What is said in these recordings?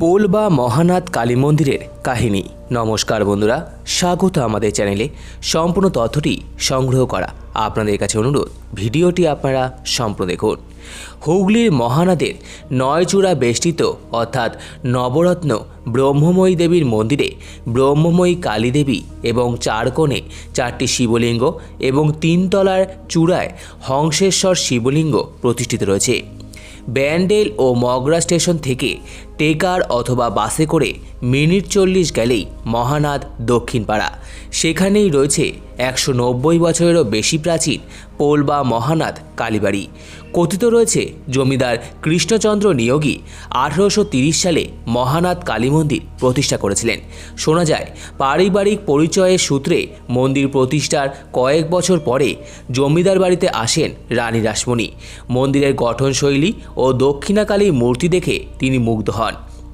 Pole বা মহানাথ কালী মন্দিরের কাহিনী। নমস্কার বন্ধুরা, স্বাগত আমাদের চ্যানেলে। সম্পূর্ণ তথ্যটি সংগ্রহ করা আপনাদের কাছে অনুরোধ, ভিডিওটি আপনারা সম্পূর্ণ দেখুন। হুগলির মহানাদের নয়চূড়া বেষ্টিত, অর্থাৎ নবরত্ন ব্রহ্মময়ী দেবীর মন্দিরে ব্রহ্মময়ী কালী দেবী এবং চার কোণে চারটি শিবলিঙ্গ এবং তিনতলার চূড়ায় হংসেশ্বর শিবলিঙ্গ প্রতিষ্ঠিত রয়েছে। ব্যান্ডেল ও মগরা স্টেশন থেকে টেকার অথবা বাসে করে মিনিট চল্লিশ গেলেই মহানাদ দক্ষিণপাড়া। সেখানেই রয়েছে একশো নব্বই বছরেরও বেশি প্রাচীন পোল বা মহানাদ কালীবাড়ি। কথিত রয়েছে জমিদার কৃষ্ণচন্দ্র নিয়োগী আঠেরোশো সালে মহানাদ কালী মন্দির প্রতিষ্ঠা করেছিলেন। শোনা যায়, পারিবারিক পরিচয়ের সূত্রে মন্দির প্রতিষ্ঠার কয়েক বছর পরে জমিদার বাড়িতে আসেন রানী রাসমণি। মন্দিরের গঠনশৈলী ও দক্ষিণাকালী মূর্তি দেখে তিনি মুগ্ধ হন।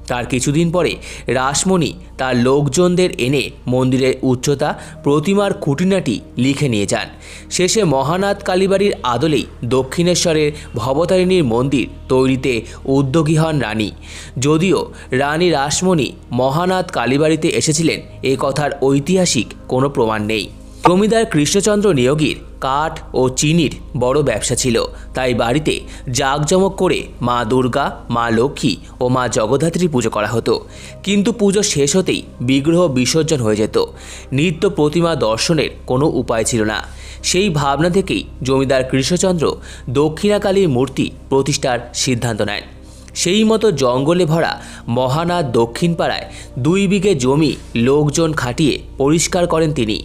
তার কিছুদিন পরে রাসমণি তার লোকজনদের এনে মন্দিরের উচ্চতা, প্রতিমার খুঁটিনাটি লিখে নিয়ে যান। শেষে মহানাথ কালীবাড়ির আদলেই দক্ষিণেশ্বরের ভবতারিণীর মন্দির তৈরিতে উদ্যোগী হন রানী। যদিও রানী রাসমণি মহানাথ কালীবাড়িতে এসেছিলেন, এ কথার ঐতিহাসিক কোনো প্রমাণ নেই। জমিদার কৃষ্ণচন্দ্র নিয়োগীর কাঠ ও চিনির বড় ব্যবসা ছিল। তাই বাড়িতে জাঁকজমক করে মা দুর্গা, মা লক্ষ্মী ও মা জগদ্ধাত্রী পুজো করা হতো। কিন্তু পুজো শেষ হতেই বিগ্রহ বিসর্জন হয়ে যেত। নিত্য প্রতিমা দর্শনের কোনো উপায় ছিল না। সেই ভাবনা থেকেই জমিদার কৃষ্ণচন্দ্র দক্ষিণাকালীর মূর্তি প্রতিষ্ঠার সিদ্ধান্ত নেন। সেই মতো জঙ্গলে ভরা মহানাথ দক্ষিণ পাড়ায় দুই বিঘে জমি লোকজন খাটিয়ে পরিষ্কার করেন তিনি।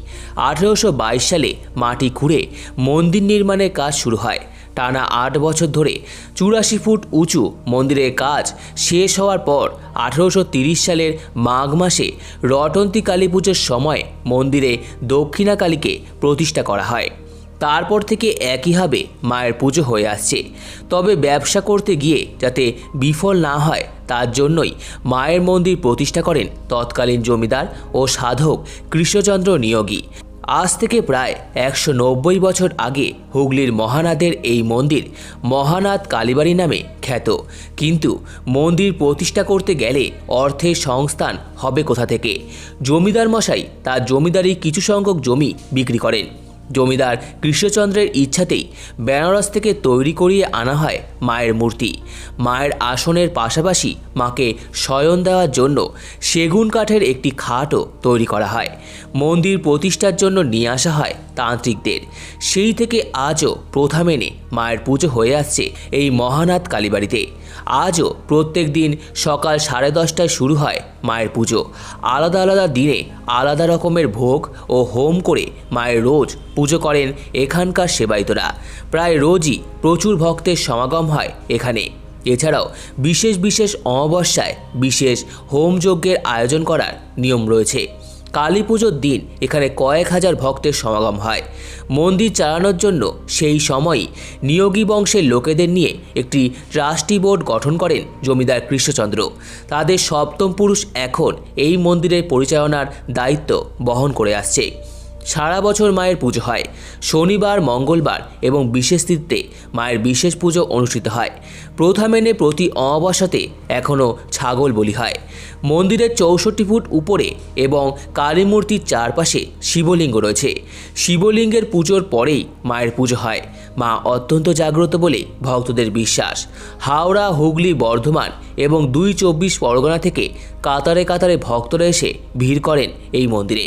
আঠেরোশো বাইশ সালে মাটি খুঁড়ে মন্দির নির্মাণের কাজ শুরু হয়। টানা আট বছর ধরে চুরাশি ফুট উঁচু মন্দিরের কাজ শেষ হওয়ার পর আঠেরোশো সালের মাঘ মাসে রটন্তী কালী পুজোর সময় মন্দিরে দক্ষিণা কালীকে প্রতিষ্ঠা করা হয়। তারপর থেকে একইভাবে মায়ের পুজো হয়ে আসছে। তবে ব্যবসা করতে গিয়ে যাতে বিফল না হয়, তার জন্যই মায়ের মন্দির প্রতিষ্ঠা করেন তৎকালীন জমিদার ও সাধক কৃষ্ণচন্দ্র নিয়োগী। আজ থেকে প্রায় একশো নব্বই বছর আগে হুগলির মহানাথের এই মন্দির মহানাথ কালীবাড়ি নামে খ্যাত। কিন্তু মন্দির প্রতিষ্ঠা করতে গেলে অর্থের সংস্থান হবে কোথা থেকে? জমিদার মশাই তার জমিদারি কিছু সংখ্যক জমি বিক্রি করেন। জমিদার কৃষ্ণচন্দ্রের ইচ্ছাতেই বেনারস থেকে তৈরি করিয়ে আনা হয় মায়ের মূর্তি। মায়ের আসনের পাশাপাশি মাকে শয়ন দেওয়ার জন্য সেগুন কাঠের একটি খাটও তৈরি করা হয়। মন্দির প্রতিষ্ঠার জন্য নিয়ে আসা হয় তান্ত্রিকদের। সেই থেকে আজও প্রথা মেনে মায়ের পুজো হয়ে আসছে এই মহানাথ কালীবাড়িতে। আজও প্রত্যেক দিন সকাল সাড়ে দশটায় শুরু হয় মায়ের পুজো। আলাদা আলাদা দিনে আলাদা রকমের ভোগ ও হোম করে মায়ের রোজ পুজো করেন এখানকার সেবায়িতরা। প্রায় রোজই প্রচুর ভক্তের সমাগম হয় এখানে। এছাড়াও বিশেষ বিশেষ অমাবস্যায় বিশেষ হোমযজ্ঞের আয়োজন করার নিয়ম রয়েছে। কালী পুজোর দিন এখানে কয়েক হাজার ভক্তের সমাগম হয়। মন্দির চালানোর জন্য সেই সময়ই নিয়োগী বংশের লোকেদের নিয়ে একটি ট্রাস্টি বোর্ড গঠন করেন জমিদার কৃষ্ণচন্দ্র। তাদের সপ্তম পুরুষ এখন এই মন্দিরের পরিচালনার দায়িত্ব বহন করে আসছে। সারা বছর মায়ের পুজো হয়। শনিবার, মঙ্গলবার এবং বিশেষ তিথিতে মায়ের বিশেষ পুজো অনুষ্ঠিত হয়। প্রথা মেনে প্রতি অমাবস্যাতে এখনও ছাগল বলি হয়। মন্দিরের চৌষট্টি ফুট উপরে এবং কালী মূর্তির চারপাশে শিবলিঙ্গ রয়েছে। শিবলিঙ্গের পুজোর পরেই মায়ের পুজো হয়। মা অত্যন্ত জাগ্রত বলে ভক্তদের বিশ্বাস। হাওড়া, হুগলি, বর্ধমান এবং দুই চব্বিশ পরগনা থেকে কাতারে কাতারে ভক্তরা এসে ভিড় করেন এই মন্দিরে।